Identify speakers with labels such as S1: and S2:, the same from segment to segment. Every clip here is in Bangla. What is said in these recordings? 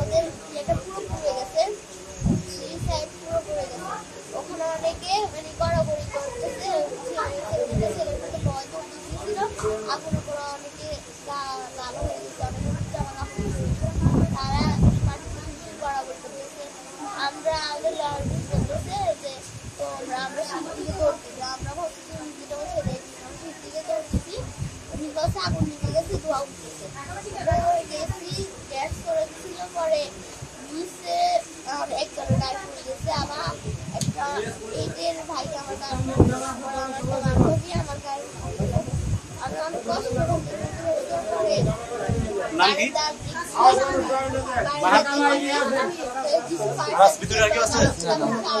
S1: ওদের ইয়েটা পুরো গেছে ওখানে অনেকে মানে গড়াগড়ি করতেছে দিয়েছিল আগুন করে অনেকে হয়ে তারা আমরা আমাদের বলতেছে যে তোমরা আমরা সিঁড়ি দিকে দৌড়ছি আমরা ভাবছি যেটা ছেড়ে দিই আমরা সিঁড়ি দিকে দৌড়ছি উনি বলছে আগুন নিভে আমরা গ্যাস করে দিছিল পরে নিচে পড়ে গেছে আবার একটা ভাই আমার গায়ে পড়ে গেছে। পরে আমার আমার। আমি অনেক কষ্ট পরে
S2: কি? রাস ভিতরে আর কেউ আছে?
S3: তোমাকে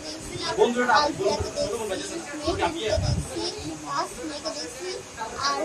S1: দেখছি আলফিয়াকে দেখছি মেয়েকে দেখছি আর